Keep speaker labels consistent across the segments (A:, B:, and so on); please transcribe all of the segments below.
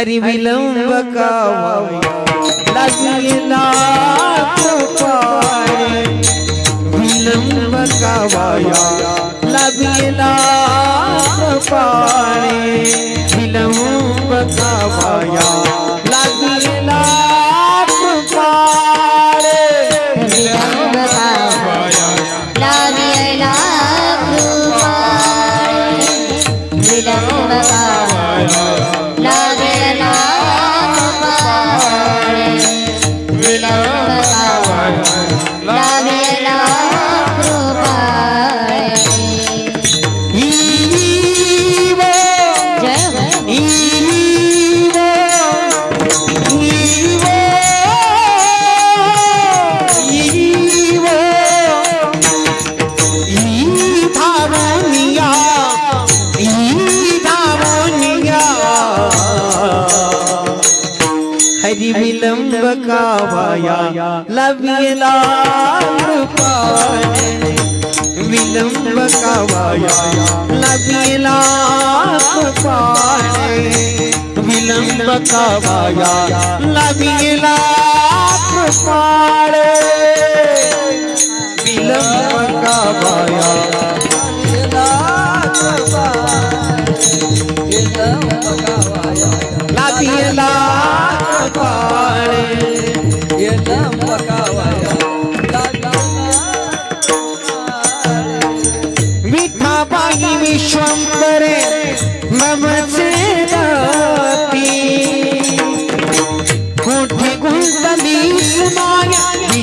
A: हरि विलंब कावाया विलंब कावाया
B: लव्यला विलंब कावाया लव्यला
A: कृपाणे विलंब कावाया लाभियला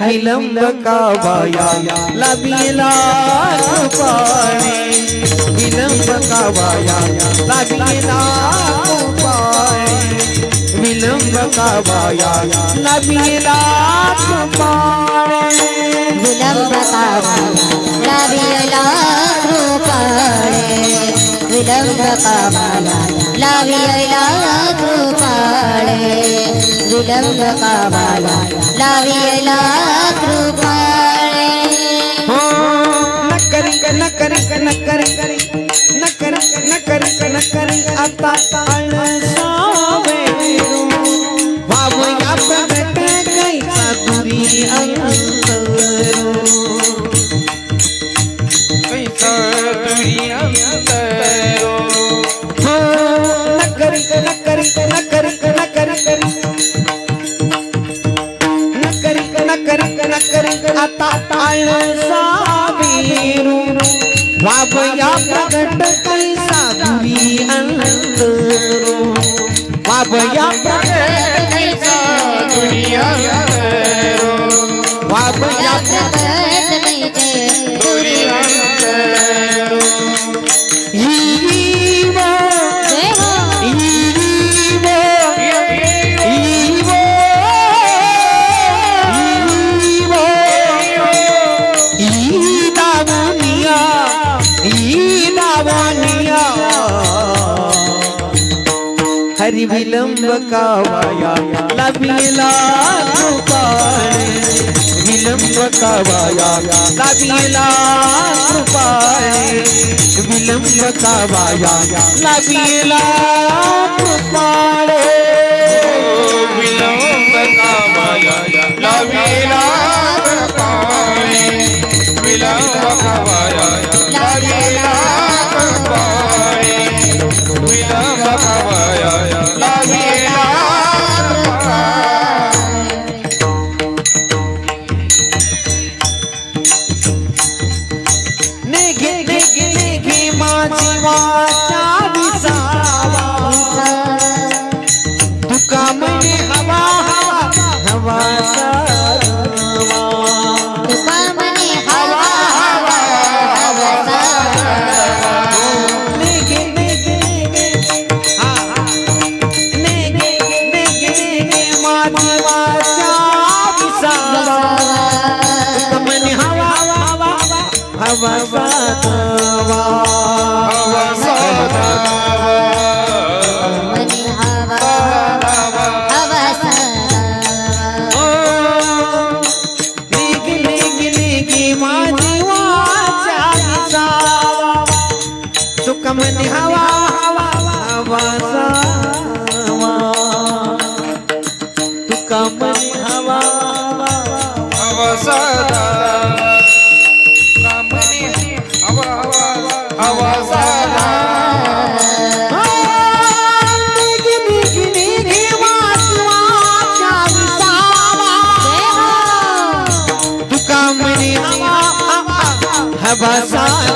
A: हरि विलंब कावाया लाभिला पाणी विलंब कावाया लाभिला पाणी विलंब कावाया लाभिला पाणी
B: विलंब कावाया लावियला कृपाळे विलंब कावाया लाभिला पाणी विलंब कामाला लावियला कृपाळे.
A: हो नकरी नकरी नकरी नकरी नकरी नकरी आता अळसावे वावया प्रगट कैसा दुरी वावया प्रगट कैसा दुरी अंतरो वावया प्रगट
C: कैसा दुरी अंतरो
A: वावया
B: प्रगट
A: कावाया लाभिला कृपाळे विलंब कावाया लाभिला कृपाळे विलंब कावाया लाभिला कृपाळे ભગતવા বাসা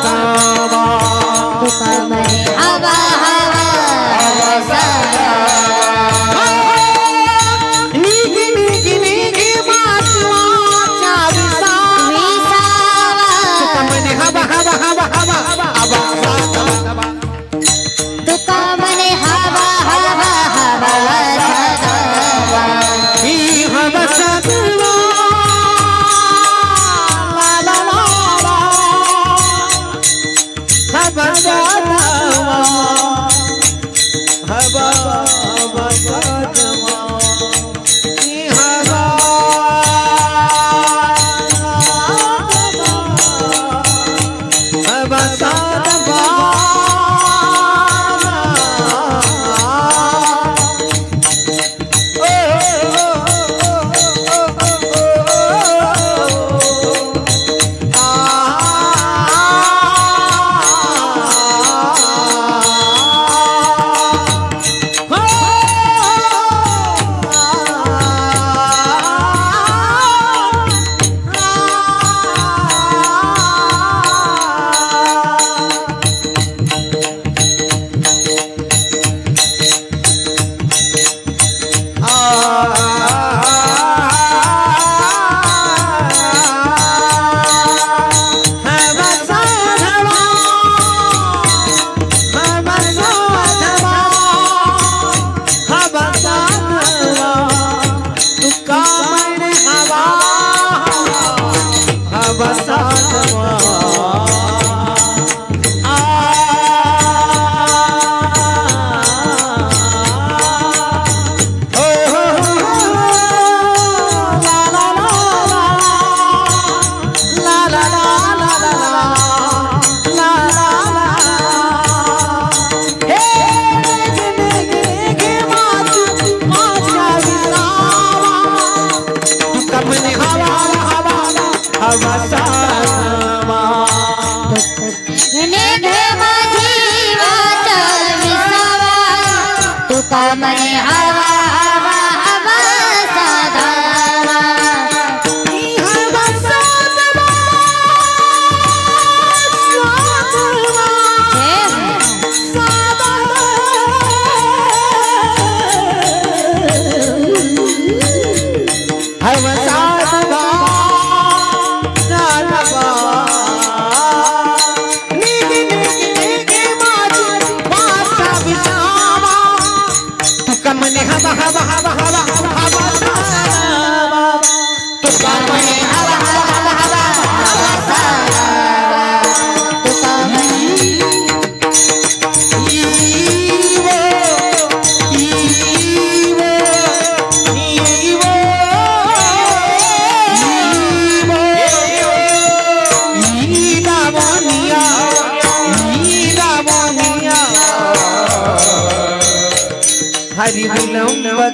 A: हुक्म हवा